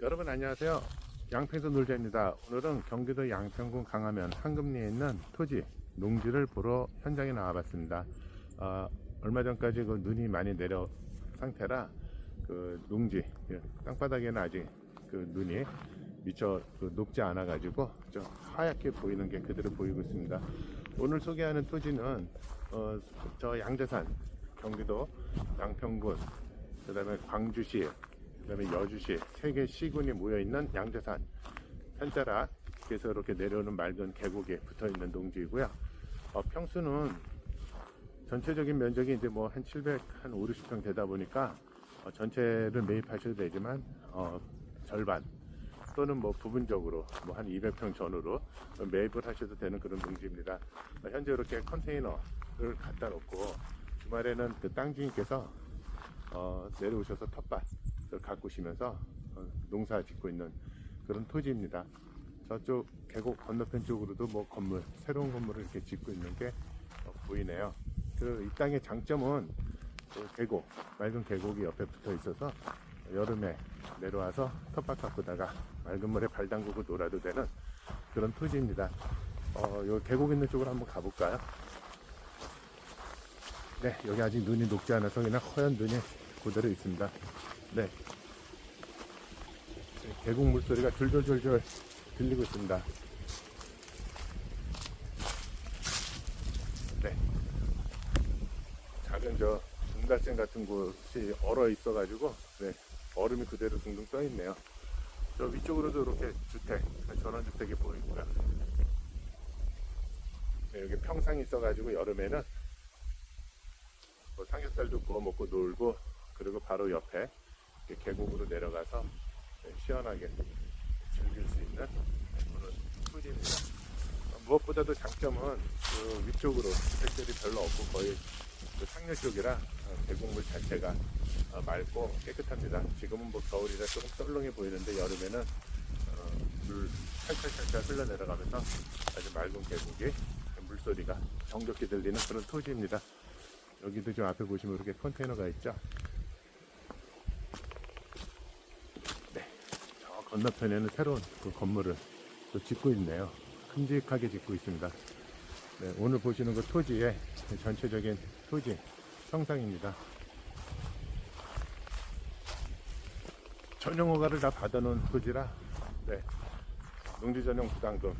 여러분 안녕하세요. 양평도 놀자입니다. 오늘은 경기도 양평군 강화면 한금리에 있는 토지 농지를 보러 현장에 나와 봤습니다. 어, 얼마 전까지 그 눈이 많이 내려 상태라 그 농지 그 땅바닥에는 아직 그 눈이 미처 그 녹지 않아 가지고 좀 하얗게 보이는 게 그대로 보이고 있습니다. 오늘 소개하는 토지는 어, 저 양재산 경기도 양평군 그 다음에 광주시 그다음에 여주시 세개 시군이 모여 있는 양재산 산자락에서 이렇게 내려오는 맑은 계곡에 붙어 있는 농지이고요. 어, 평수는 전체적인 면적이 이제 뭐 한 700, 한 5, 60평 되다 보니까 어, 전체를 매입하셔도 되지만 어, 절반 또는 뭐 부분적으로 뭐 한 200평 전후로 매입을 하셔도 되는 그런 농지입니다. 어, 현재 이렇게 컨테이너를 갖다 놓고 주말에는 그 땅 주인께서 어, 내려오셔서 텃밭을 가꾸시면서 어, 농사 짓고 있는 그런 토지입니다. 저쪽 계곡 건너편 쪽으로도 뭐 건물, 새로운 건물을 이렇게 짓고 있는 게 어, 보이네요. 그 이 땅의 장점은 그 계곡, 맑은 계곡이 옆에 붙어 있어서 여름에 내려와서 텃밭 가꾸다가 맑은 물에 발 담그고 놀아도 되는 그런 토지입니다. 어, 요 계곡 있는 쪽으로 한번 가볼까요? 네, 여기 아직 눈이 녹지 않아서 그냥 허연 눈이 그대로 있습니다. 네. 계곡 물소리가 줄줄줄줄 들리고 있습니다. 네. 작은 저 등달생 같은 곳이 얼어 있어가지고, 네. 얼음이 그대로 둥둥 떠 있네요. 저 위쪽으로도 이렇게 주택, 전원주택이 보이고요. 네, 여기 평상이 있어가지고 여름에는 뭐 삼겹살도 구워 먹고 놀고 그리고 바로 옆에 계곡으로 내려가서 네, 시원하게 즐길 수 있는 그런 토지입니다. 어, 무엇보다도 장점은 그 위쪽으로 주택들이 별로 없고 거의 그 상류 쪽이라 어, 계곡물 자체가 어, 맑고 깨끗합니다. 지금은 뭐 겨울이라 조금 썰렁해 보이는데 여름에는 어, 물 찰찰찰찰 흘러내려가면서 아주 맑은 계곡이 물소리가 정겹게 들리는 그런 토지입니다. 여기도 좀 앞에 보시면 이렇게 컨테이너가 있죠. 네. 저 건너편에는 새로운 그 건물을 또 짓고 있네요. 큼직하게 짓고 있습니다. 네, 오늘 보시는 그 토지의 전체적인 토지 형상입니다. 전용 허가를 다 받아놓은 토지라, 네. 농지 전용 부담금,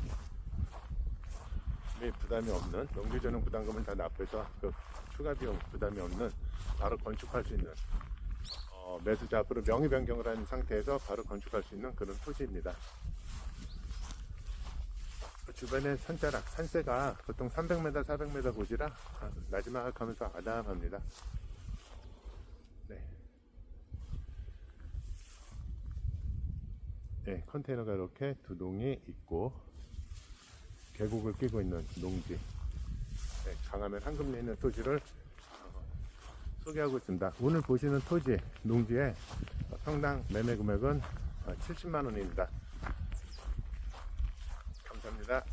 이 부담이 없는 농지 전용 부담금을 다 납해서 그 추가 비용 부담이 없는 바로 건축할 수 있는 어, 매수자 앞으로 명의 변경을 한 상태에서 바로 건축할 수 있는 그런 토지입니다. 그 주변에 산자락, 산세가 보통 300m, 400m 고지라 아, 나지막 하면서 아담합니다. 네. 네, 컨테이너가 이렇게 두 동이 있고 계곡을 끼고 있는 농지 네, 강화면 한금리에 있는 토지를 어, 소개하고 있습니다. 오늘 보시는 토지 농지의 평당 매매 금액은 70만 원입니다. 감사합니다.